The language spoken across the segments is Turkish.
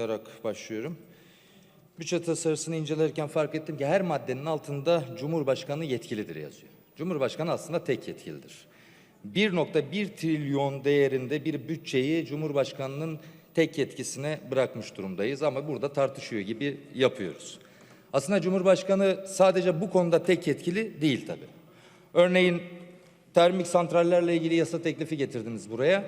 olarak başlıyorum. Bütçe tasarısını incelerken fark ettim ki her maddenin altında Cumhurbaşkanı yetkilidir yazıyor. Cumhurbaşkanı aslında tek yetkilidir. 1.1 trilyon değerinde bir bütçeyi Cumhurbaşkanının tek yetkisine bırakmış durumdayız ama burada tartışıyor gibi yapıyoruz. Aslında Cumhurbaşkanı sadece bu konuda tek yetkili değil tabii. Örneğin termik santrallerle ilgili yasa teklifi getirdiniz buraya.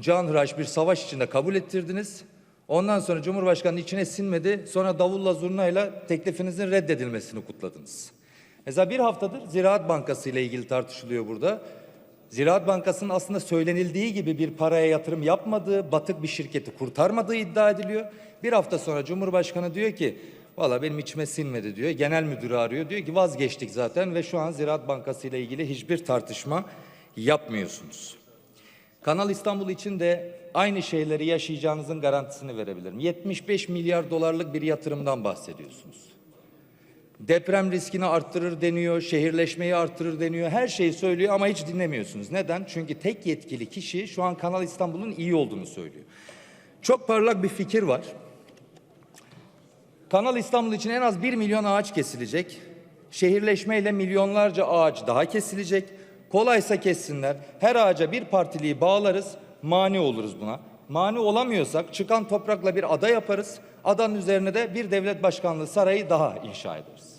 Canhıraş bir savaş içinde kabul ettirdiniz. Ondan sonra Cumhurbaşkanı içine sinmedi. Sonra davulla zurnayla teklifinizin reddedilmesini kutladınız. Mesela bir haftadır Ziraat Bankası ile ilgili tartışılıyor burada. Ziraat Bankası'nın aslında söylenildiği gibi bir paraya yatırım yapmadığı, batık bir şirketi kurtarmadığı iddia ediliyor. Bir hafta sonra Cumhurbaşkanı diyor ki, valla benim içime sinmedi diyor. Genel müdürü arıyor diyor ki vazgeçtik zaten ve şu an Ziraat Bankası ile ilgili hiçbir tartışma yapmıyorsunuz. Kanal İstanbul için de aynı şeyleri yaşayacağınızın garantisini verebilirim. 75 milyar dolarlık bir yatırımdan bahsediyorsunuz. Deprem riskini arttırır deniyor, şehirleşmeyi arttırır deniyor. Her şeyi söylüyor ama hiç dinlemiyorsunuz. Neden? Çünkü tek yetkili kişi şu an Kanal İstanbul'un iyi olduğunu söylüyor. Çok parlak bir fikir var. Kanal İstanbul için en az 1 milyon ağaç kesilecek. Şehirleşmeyle milyonlarca ağaç daha kesilecek. Kolaysa kessinler. Her ağaca bir partiliği bağlarız. Mani oluruz buna. Mani olamıyorsak çıkan toprakla bir ada yaparız. Adanın üzerine de bir devlet başkanlığı sarayı daha inşa ederiz.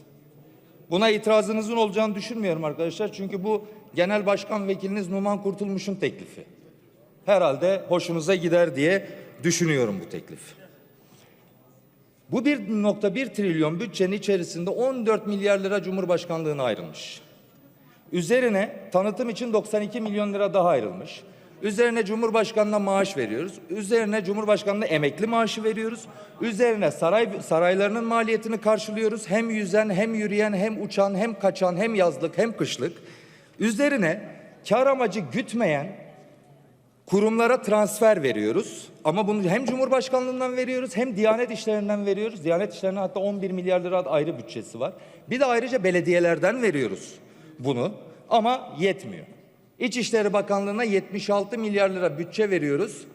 Buna itirazınızın olacağını düşünmüyorum arkadaşlar. Çünkü bu genel başkan vekiliniz Numan Kurtulmuş'un teklifi. Herhalde hoşunuza gider diye düşünüyorum bu teklif. Bu 1.1 trilyon bütçenin içerisinde 14 milyar lira Cumhurbaşkanlığına ayrılmış. Üzerine tanıtım için 92 milyon lira daha ayrılmış. Üzerine Cumhurbaşkanına maaş veriyoruz. Üzerine Cumhurbaşkanına emekli maaşı veriyoruz. Üzerine saray saraylarının maliyetini karşılıyoruz. Hem yüzen, hem yürüyen, hem uçan, hem kaçan, hem yazlık, hem kışlık. Üzerine kar amacı gütmeyen kurumlara transfer veriyoruz. Ama bunu hem Cumhurbaşkanlığından veriyoruz hem Diyanet İşleri'nden veriyoruz. Diyanet İşleri'ne hatta 11 milyar lira ayrı bütçesi var. Bir de ayrıca belediyelerden veriyoruz bunu ama yetmiyor. İçişleri Bakanlığı'na 76 milyar lira bütçe veriyoruz.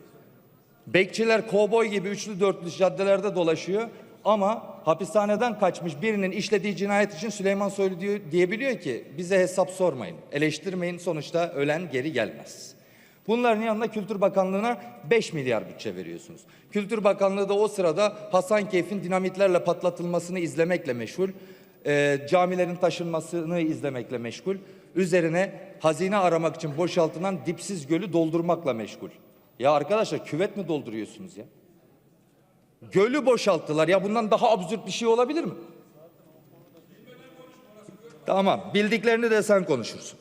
Bekçiler kovboy gibi üçlü dörtlü caddelerde dolaşıyor. Ama hapishaneden kaçmış birinin işlediği cinayet için Süleyman Soylu diyor, diyebiliyor ki bize hesap sormayın, eleştirmeyin sonuçta ölen geri gelmez. Bunların yanında Kültür Bakanlığı'na 5 milyar bütçe veriyorsunuz. Kültür Bakanlığı da o sırada Hasankeyf'in dinamitlerle patlatılmasını izlemekle meşgul. E, camilerin taşınmasını izlemekle meşgul. Üzerine hazine aramak için boşaltılan dipsiz gölü doldurmakla meşgul. Ya arkadaşlar küvet mi dolduruyorsunuz ya? Gölü boşalttılar. Ya bundan daha absürt bir şey olabilir mi? Tamam. Bildiklerini de sen konuşursun.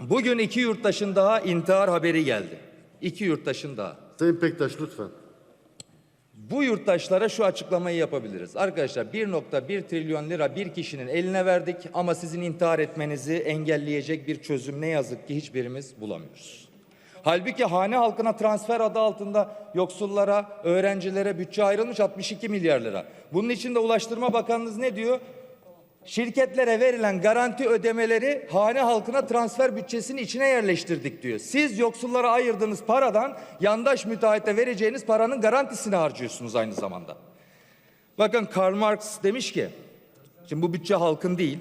Bugün iki yurttaşın daha intihar haberi geldi. İki yurttaşın daha. Sayın Pektaş lütfen. Bu yurttaşlara şu açıklamayı yapabiliriz. Arkadaşlar 1.1 trilyon lira bir kişinin eline verdik ama sizin intihar etmenizi engelleyecek bir çözüm ne yazık ki hiçbirimiz bulamıyoruz. Halbuki hane halkına transfer adı altında yoksullara, öğrencilere bütçe ayrılmış 62 milyar lira. Bunun için de Ulaştırma Bakanınız ne diyor? Şirketlere verilen garanti ödemeleri hane halkına transfer bütçesinin içine yerleştirdik diyor. Siz yoksullara ayırdığınız paradan yandaş müteahhite vereceğiniz paranın garantisini harcıyorsunuz aynı zamanda. Bakın Karl Marx demiş ki, şimdi bu bütçe halkın değil,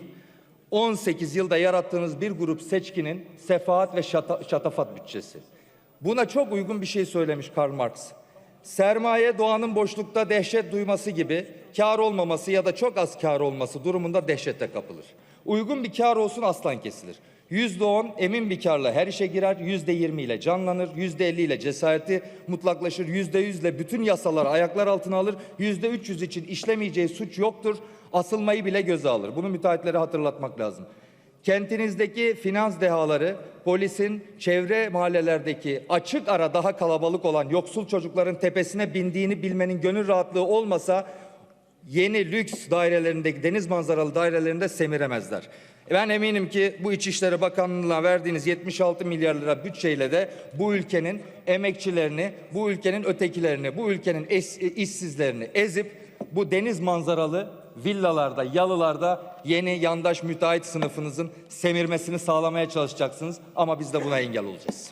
18 yılda yarattığınız bir grup seçkinin sefaat ve şata, şatafat bütçesi. Buna çok uygun bir şey söylemiş Karl Marx. Sermaye doğanın boşlukta dehşet duyması gibi kar olmaması ya da çok az kar olması durumunda dehşete kapılır. Uygun bir kar olsun aslan kesilir. Yüzde on emin bir karla her işe girer, yüzde yirmi ile canlanır, yüzde elli ile cesareti mutlaklaşır, yüzde yüzle bütün yasalar ayaklar altına alır, yüzde üç yüz için işlemeyeceği suç yoktur, asılmayı bile göze alır. Bunu müteahhitlere hatırlatmak lazım. Kentinizdeki finans dehaları, polisin çevre mahallelerdeki açık ara daha kalabalık olan yoksul çocukların tepesine bindiğini bilmenin gönül rahatlığı olmasa yeni lüks dairelerindeki deniz manzaralı dairelerinde semiremezler. Ben eminim ki bu İçişleri Bakanlığı'na verdiğiniz 76 milyar lira bütçeyle de bu ülkenin emekçilerini, bu ülkenin ötekilerini, bu ülkenin işsizlerini ezip bu deniz manzaralı villalarda, yalılarda yeni yandaş müteahhit sınıfınızın semirmesini sağlamaya çalışacaksınız ama biz de buna engel olacağız.